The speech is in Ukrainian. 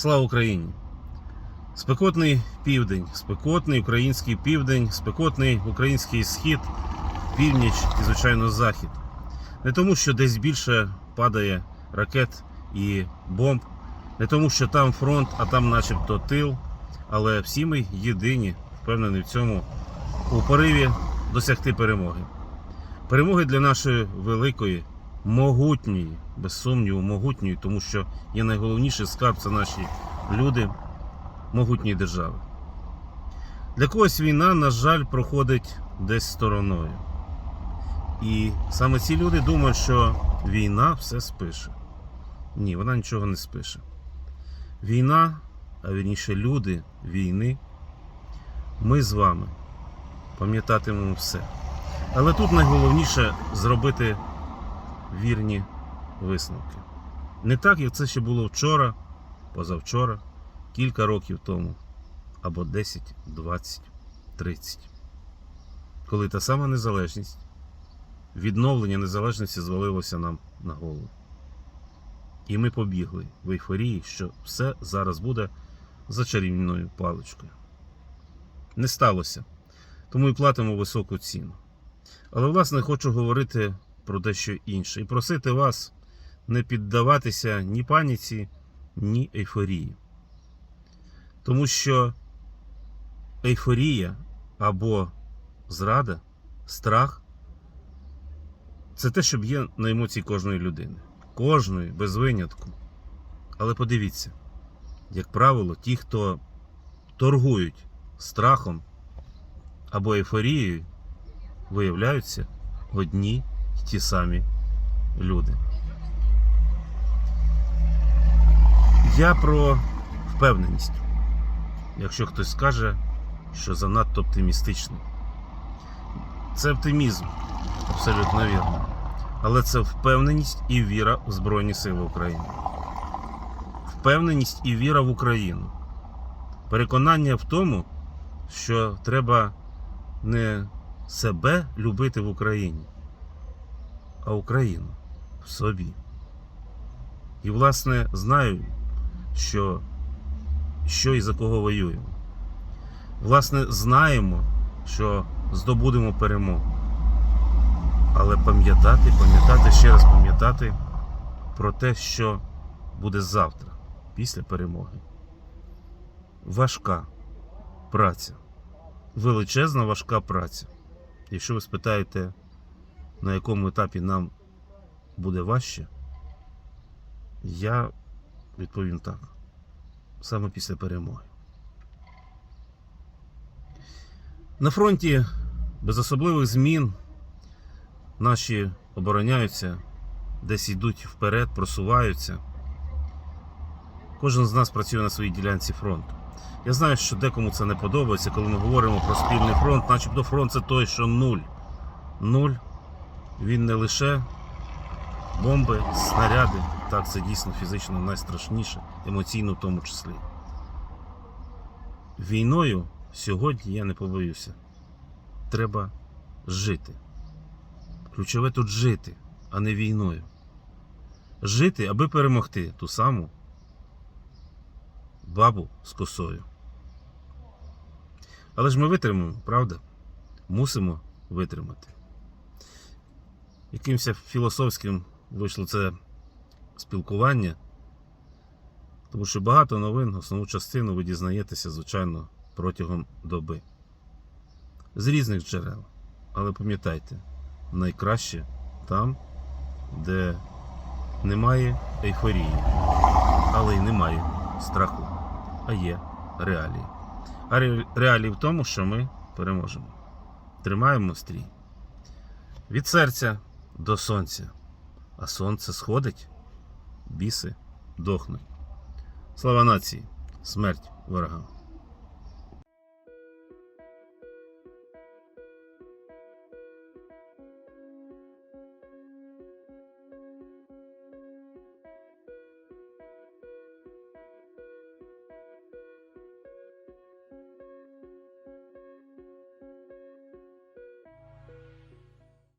Слава Україні! Спекотний південь, спекотний український південь, спекотний український схід, північ і, звичайно, захід. Не тому, що десь більше падає ракет і бомб, не тому, що там фронт, а там начебто тил. Але всі ми єдині, впевнений в цьому, у пориві досягти перемоги. Перемоги для нашої великої, могутньої, без сумніву, могутньої, тому що є найголовніший скарб це наші люди могутньої держави. Для когось війна, на жаль, проходить десь стороною. І саме ці люди думають, що війна все спише. Ні, вона нічого не спише. Війна, а вірніше люди війни, ми з вами пам'ятатимемо все. Але тут найголовніше зробити вірні висновки. Не так, як це ще було вчора, позавчора, кілька років тому, або 10, 20, 30. Коли та сама незалежність, відновлення незалежності звалилося нам на голову. І ми побігли в ейфорії, що все зараз буде за чарівною паличкою. Не сталося, тому і платимо високу ціну. Але, власне, хочу говорити про дещо інше і просити вас не піддаватися ні паніці, ні ейфорії. Тому що ейфорія або зрада, страх це те, що б'є на емоції кожної людини. Кожної, без винятку. Але подивіться, як правило, ті, хто торгують страхом або ейфорією, виявляються одні ті самі люди. Я про впевненість. Якщо хтось скаже, що занадто оптимістичний. Це оптимізм, абсолютно вірно. Але це впевненість і віра в Збройні Сили України. Впевненість і віра в Україну. Переконання в тому, що треба не себе любити в Україні, а Україну в собі. І, власне, знаю, що, що і за кого воюємо. Власне, знаємо, що здобудемо перемогу. Але пам'ятати, пам'ятати, ще раз пам'ятати про те, що буде завтра, після перемоги. Важка праця. Величезна важка праця. Якщо ви спитаєте, на якому етапі нам буде важче, я відповім так. Саме після перемоги. На фронті без особливих змін наші обороняються, десь йдуть вперед, просуваються. Кожен з нас працює на своїй ділянці фронту. Я знаю, що декому це не подобається, коли ми говоримо про спільний фронт, начебто фронт це той, що нуль. Нуль. Він не лише бомби, снаряди. Так, це дійсно фізично найстрашніше, емоційно в тому числі. Війною сьогодні я не побоюся. Треба жити. Ключове тут жити, а не війною. Жити, аби перемогти ту саму бабу з косою. Але ж ми витримаємо, правда? Мусимо витримати. Якимось філософським вийшло це спілкування, тому що багато новин, основну частину ви дізнаєтеся, звичайно, протягом доби. З різних джерел. Але пам'ятайте, найкраще там, де немає ейфорії, але й немає страху, а є реалії. А реалії в тому, що ми переможемо. Тримаємо стрій. Від серця до сонця. А сонце сходить, біси дохнуть. Слава нації, смерть ворогам.